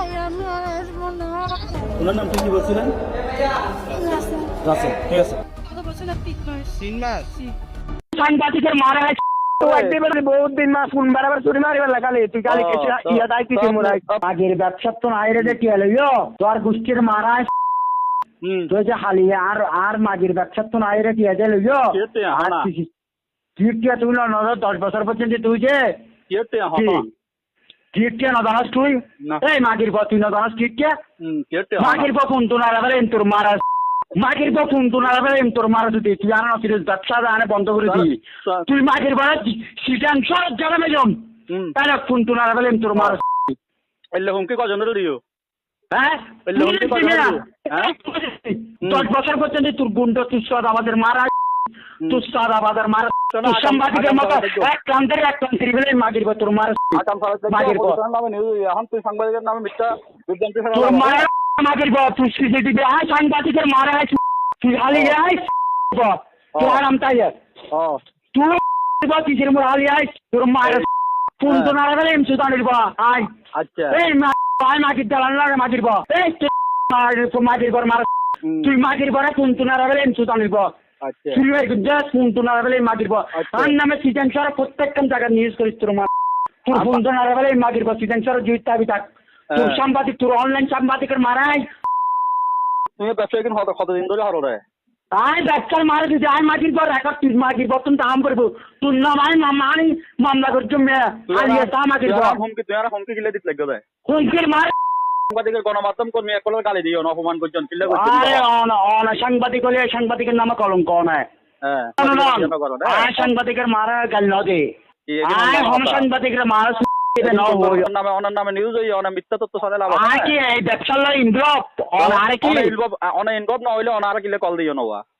ভাই আমি আর আসব না। ওনার নাম কি বলছিলেন? রাসেল। ঠিক আছে। কত বছর তিন মাস? তিন মাস? সাংবাদিকের মারা তুই ইয়া আগের ব্যবসা তো নাই রে কি হলো ইয়ো। তোর গোষ্ঠীর মারা হুম। তুই যে হালি আর আর মাগির ব্যবসা তো নাই রে কি আছে লইও আর ঠিক কি তুই নজর দশ বছর পর্যন্ত তুই যে কি কি না জানাস তুই। এই মাগির পর তুই না জানাস ঠিক কি হুম কেটে মাগির পর কোন তো না রাবে এম তোর মারা মাগির পর কোন তো না রাবে এম তোর মারা যদি তুই আর নছিস ব্যবসা আনে বন্ধ করে স্যার- তুই মাগির পর সিটান সব জায়গা মেজম তাহলে কোন তো না তোর মারা এলে হুমকি কজনের দিও? হ্যাঁ? হ্যাঁ? দশ বছর পর্যন্ত তোর গুন্ড তুই আমাদের মারা তুই সদ আমাদের মারা তুই সাংবাদিকের মতো এক কান্তের এক কান্তের বলে মাগির পর তোর মারা মাগির পর। এখন তুই সাংবাদিকের নামে মিথ্যা তোর ফেলা মারা মাগির পর তুই সিসিটিভি আয় সাংবাদিকের মারা আছে তুই হালি আয় তুই আরাম তাই তুই বা কিসের মোর হালি আয় তোর মারা কোন তো না রাবে এম সুদানির বা আয়। আচ্ছা। এই মা আয় মাগির দালান লাগে মাগির বা এই তুই মাগির- পর মারা তুই মাগির পরে কোন তো না রাবে এম সুদানির আচ্ছা। তুই জাস্ট না রাবে মাগির বা আচ্ছা। নামে সিজন সারা প্রত্যেকটা জায়গা নিউজ করিস তোর মা তোর আবা- ফোন তো না রাবে মাগির বা সিজন সারা জুইতে আবি থাক তোর হ্যাঁ। সাংবাদিক তোর অনলাইন সাংবাদিকের মারাই। তুমি ব্যবসা কিন্তু কত কতদিন ধরে হলো রে? আয় ব্যবসার মারা দিতে আয় মাগির পর রেকর্ড তুই মাগির পর তুমি দাম করব। তুই না মাই মামানি মামলা করছ মেয়ে তুই আর ইয়ে তা মাগির পর হুমকি তুই আর হুমকি কিলে দিতে লাগবে রে? হুইকের মার সাংবাদিকের গণমাধ্যম কর্মী একলের গালি দিও না অপমান করছেন কিল্লে আরে করছেন অন অন সাংবাদিক হলে সাংবাদিকের নামে কলঙ্ক অনায় হ্যাঁ সাংবাদিকের মারা গাল ন দে আয় হম সাংবাদিকের মারা নামে ওনার নামে নিউজ হই অনা মিথ্যা তথ্য সাথে লাভ আছে কি এই ব্যবসার ইনভলভ অন আরে কি অন ইনভলভ না হইলে অনার কিলে কল দিও অন অনরা অনারে না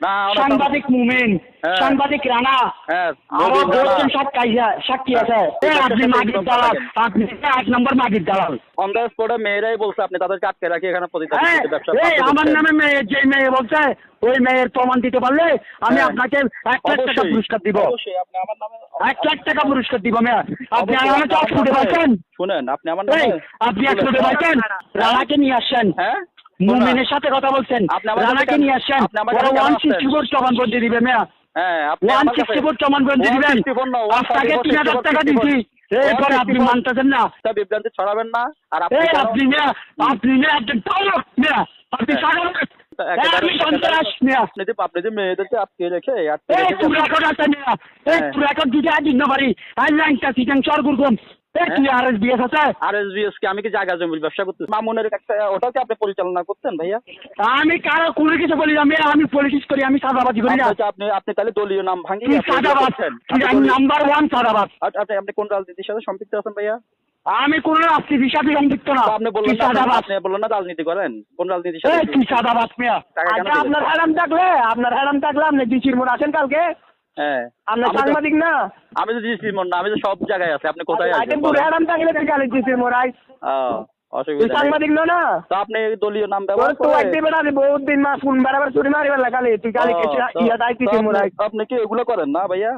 সাংবাদিক মুমিন হ্যাঁ। সাংবাদিক রানা। হ্যাঁ নবীন বলছেন সব সাক্ষী আছে আপনি মাগির দালাল। আপনি এক নম্বর মাগির দালাল। অন দ্য স্পটে মেয়েরাই বলছে আপনি তাদেরকে আটকে রাখি এখানে হ্যাঁ, আমার নামে মেয়ে যে মেয়ে বলছে ওই মেয়ের প্রমাণ দিতে পারলে আমি হ্যাঁ। আপনাকে এক লাখ টাকা পুরস্কার দিব। আমার এক লাখ টাকা পুরস্কার দিব মেয়ে। আপনি আমার আপনার ছুটে পাচ্ছেন শুনেন আপনি আমার আপনি এক ছুটে পাচ্ছেন রানাকে নিয়ে আসছেন। হ্যাঁ? মুমিনের সাথে কথা বলছেন। রানাকে নিয়ে আসছেন। ওরা ওয়ান সিক্সটি ফোর প্রমাণ করতে দিবে মেয়া। হ্যাঁ ওয়ান সিক্সটি ফোর করতে দিবেন। 164 না, আপনাকে তিন হাজার টাকা 144, দিচ্ছি এরপরে আপনি মানতেছেন না। বিভ্রান্তি ছড়াবেন না আর আপনি এই আপনি মেয়া আপনি একজন হ্যাঁ। সাগর একেবারে- সন্ত্রাস আপনি যে মেয়েদেরকে আটকে রেখে এই তুই রেকর্ড আছে মেয়া। এই। তুই রেকর্ড দিতে আজ পারি। আই লাইনটা সিটেন সর গুরগুম এই তুই আর এস বিএস আছে? আর এস বি এস কে? আমি কি জায়গা জমির ব্যবসা করতেছি? মামুনের একটা ওটাও কি আপনি পরিচালনা করতেন ভাইয়া? আমি কারও কোনো কিছু বলি না আমি পলিটিক্স করি আমি সাদাবাজি করি না। আপনি আপনি তাহলে দলীয় নাম সাদাবাজ? Number one সাদাবাজ? আচ্ছা, আচ্ছা, আপনি কোন রাজনীতির সাথে সম্পৃক্ত আছেন ভাইয়া? আমি কোন রাজনীতির সাথে সম্পৃক্ত না। আপনি বললেন আপনি- না রাজনীতি করেন। কোন রাজনীতির সাথে সাদাবাজ মেয়া? আচ্ছা আপনার হ্যারাম থাকলে আপনার হ্যারাম থাকলে আপনি ডিসির মোড় আছেন কালকে? হ্যাঁ। সাংবাদিক না। আমি তো না আমি তো সব জায়গায় আছি আপনি কোথায় আছেন? হ্যারাম থাকলে মোড় আই অসুবিধা সাংবাদিক না না? তো আপনি দলীয় নাম তোর ব্যবহার তো একদিন বেড়া বহুত দিন বারবার চুরি মারিবার লাগালে তুই কেছে ইয়া মোড় আপনি কি এগুলো করেন না ভাইয়া?